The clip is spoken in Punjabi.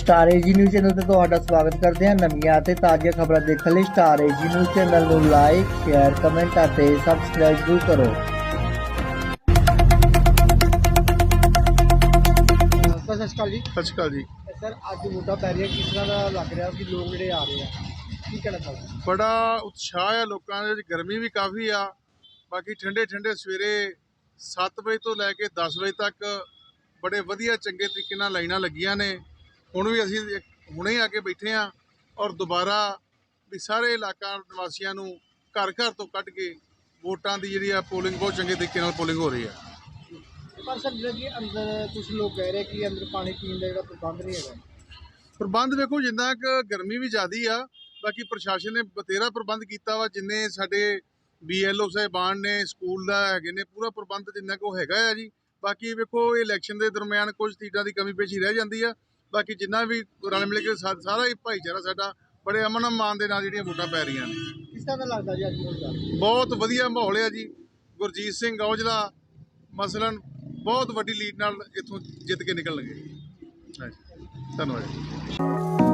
ਸਟਾਰ ਏਜੀ ਨਿਊਜ਼ ਚੈਨਲ ਤੇ ਤੁਹਾਡਾ ਸਵਾਗਤ ਕਰਦੇ ਹਾਂ ਨਵੀਆਂ ਅਤੇ ਤਾਜ਼ੀਆਂ ਖਬਰਾਂ ਦੇਖਣ ਲਈ ਸਟਾਰ ਏਜੀ ਨਿਊਜ਼ ਚੈਨਲ ਨੂੰ ਲਾਈਕ ਸ਼ੇਅਰ ਕਮੈਂਟ ਅਤੇ ਸਬਸਕ੍ਰਾਈਬ ਜ਼ਰੂਰ ਕਰੋ। ਸਤਿ ਸ਼੍ਰੀ ਅਕਾਲ ਜੀ। ਸਤਿ ਸ਼੍ਰੀ ਅਕਾਲ ਜੀ। ਸਰ ਅੱਜ ਪੈ ਰਹੀਆਂ ਕਿਸ ਤਰ੍ਹਾਂ ਦਾ ਲੱਗ ਰਿਹਾ ਕਿ ਲੋਕ ਜਿਹੜੇ ਆ ਰਹੇ ਆ? ਕੀ ਕਹਿਣਾ ਚਾਹੁੰਦੇ ਬੜਾ ਉਤਸ਼ਾਹ ਆ ਲੋਕਾਂ ਦੇ ਵਿੱਚ ਗਰਮੀ ਵੀ ਕਾਫੀ ਆ। ਬਾਕੀ ਠੰਡੇ ਠੰਡੇ ਸਵੇਰੇ 7 ਵਜੇ ਤੋਂ ਲੈ ਕੇ 10 ਵਜੇ ਤੱਕ ਬੜੇ ਵਧੀਆ ਚੰਗੇ ਤਰੀਕੇ ਨਾਲ ਲਾਈਨਾਂ ਲੱਗੀਆਂ ਨੇ। ਹੁਣ ਵੀ ਅਸੀਂ ਹੁਣੇ ਆ ਕੇ ਬੈਠੇ ਆ ਔਰ ਦੁਬਾਰਾ ਵੀ ਸਾਰੇ ਇਲਾਕਾ ਨਿਵਾਸੀਆਂ ਨੂੰ ਘਰ ਘਰ ਤੋਂ ਕੱਢ ਕੇ ਵੋਟਾਂ ਦੀ ਜਿਹੜੀ ਆ ਪੋਲਿੰਗ ਬਹੁਤ ਚੰਗੇ ਤਰੀਕੇ ਨਾਲ ਪੋਲਿੰਗ ਹੋ ਰਹੀ ਆ ਪਰ ਸਰ ਜਿਹੜਾ ਕਿ ਅੰਦਰ ਕੁਝ ਲੋਕ ਕਹਿ ਰਹੇ ਕਿ ਅੰਦਰ ਪਾਣੀ ਪੀਣ ਦਾ ਜਿਹੜਾ ਪ੍ਰਬੰਧ ਨਹੀਂ ਹੈਗਾ। ਪ੍ਰਬੰਧ ਵੇਖੋ ਜਿੰਨਾ ਕਿ ਗਰਮੀ ਵੀ ਜ਼ਿਆਦੀ ਆ ਬਾਕੀ ਪ੍ਰਸ਼ਾਸਨ ਨੇ ਬਤੇਰਾ ਪ੍ਰਬੰਧ ਕੀਤਾ ਵਾ ਜਿੰਨੇ ਸਾਡੇ ਬੀਐਲਓ ਸਾਹਿਬਾਨ ਨੇ ਸਕੂਲ ਦਾ ਹੈਗੇ ਨੇ ਪੂਰਾ ਪ੍ਰਬੰਧ ਜਿੰਨਾ ਕੋ ਹੈਗਾ ਆ ਜੀ। ਬਾਕੀ ਵੇਖੋ ਇਹ ਇਲੈਕਸ਼ਨ ਦੇ ਦਰਮਿਆਨ ਕੁਝ ਚੀਜ਼ਾਂ ਦੀ ਕਮੀ ਪੇਸ਼ੀ ਰਹਿ ਜਾਂਦੀ ਆ। ਬਾਕੀ ਜਿੰਨਾ ਵੀ ਰਲ ਮਿਲ ਕੇ ਸਾ- ਸਾਰਾ ਹੀ ਭਾਈਚਾਰਾ ਸਾਡਾ ਬੜੇ ਅਮਨ ਮਾਨ ਦੇ ਨਾਲ ਜਿਹੜੀਆਂ ਵੋਟਾਂ ਪੈ ਰਹੀਆਂ ਨੇ। ਕਿਸ ਤਰ੍ਹਾਂ ਦਾ ਲੱਗਦਾ ਜੀ ਅੱਜ ਦਾ ਬਹੁਤ ਵਧੀਆ ਮਾਹੌਲ ਹੈ ਜੀ। ਗੁਰਜੀਤ ਸਿੰਘ ਔਜਲਾ ਮਸਲਨ ਬਹੁਤ ਵੱਡੀ ਲੀਡ ਨਾਲ ਇੱਥੋਂ ਜਿੱਤ ਕੇ ਨਿਕਲਣਗੇ। ਹਾਂਜੀ। ਧੰਨਵਾਦ ਜੀ।